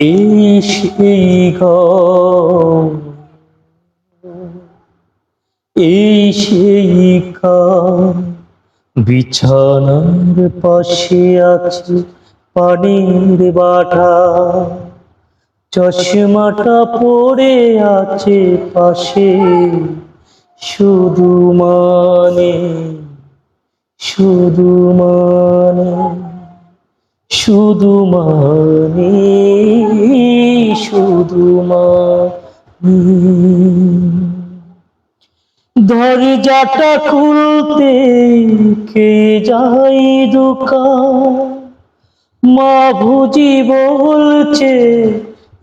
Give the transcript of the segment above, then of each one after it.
এই সেই সেই কার বিছানার পাশে আছে পানির বাটা। চশমাটা পড়ে আছে পাশে। শুধু মানে শুধু মানে। শুধু মানে শুধু দরজাটা খুলতে কে যাই দোকান মা ভুজি বলছে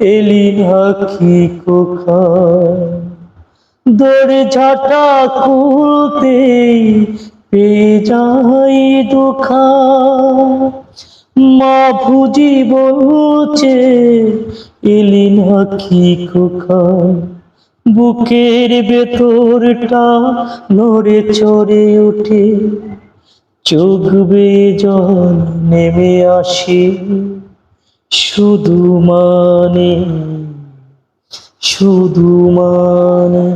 এলি নাকি কোকা? দরজাটা খুলতে পেয়ে যাই দুঃখা মা ভুজি বলছে এলি নাকি কোকা বুকের ভেতরটা নড়ে চড়ে ওঠে। চোখ বেয়ে জল নেমে আসে, শুধু মানে শুধু মানে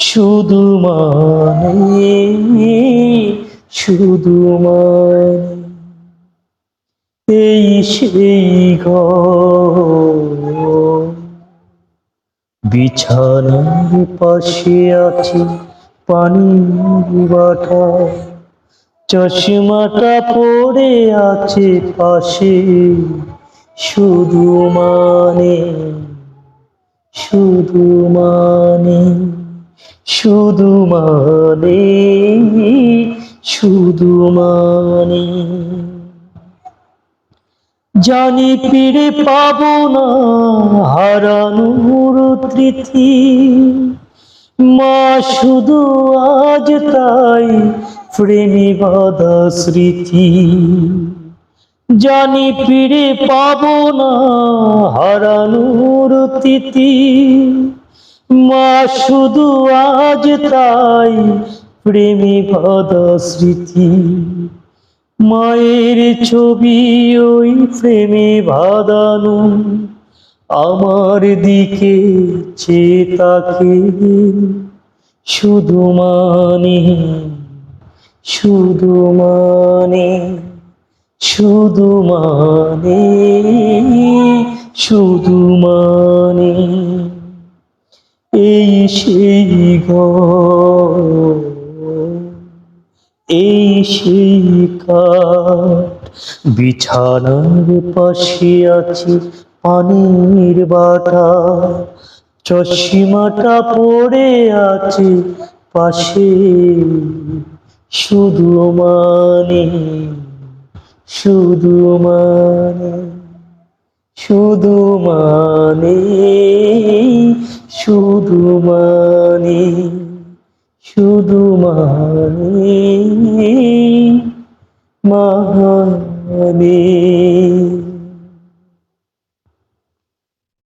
শুধু মানে শুধু মানে। এই সেই বিছানার পাশে আছে পানির বাটা চশমাটা পড়ে আছে পাশে। শুধু মানে শুধু মানে শুধু মানে শুধু মানে। জানি পিড়ে পাবো না হারানোর তৃথি মা শুধু আজ তাই প্রেমী বাধা স্মৃতি। জানি পিড়ে পাবো না হারানোর তিথি মা শুধু আজ তাই প্রেমী বাধা স্মৃতি। মায়ের ছবি ওই প্রেমে বাঁধানো। আমার দিকে চেয়ে তাকে শুধু মানে শুধু মানে শুধু মানে শুধু মানে। এই সেই ঘর, এই কাঠ বিছানার পাশে আছে পানির বাটা। চশমাটা পড়ে আছে পাশে। শুধু মানে শুধু মানে শুধু মানে শুধু মানে। শুধু মানে মানে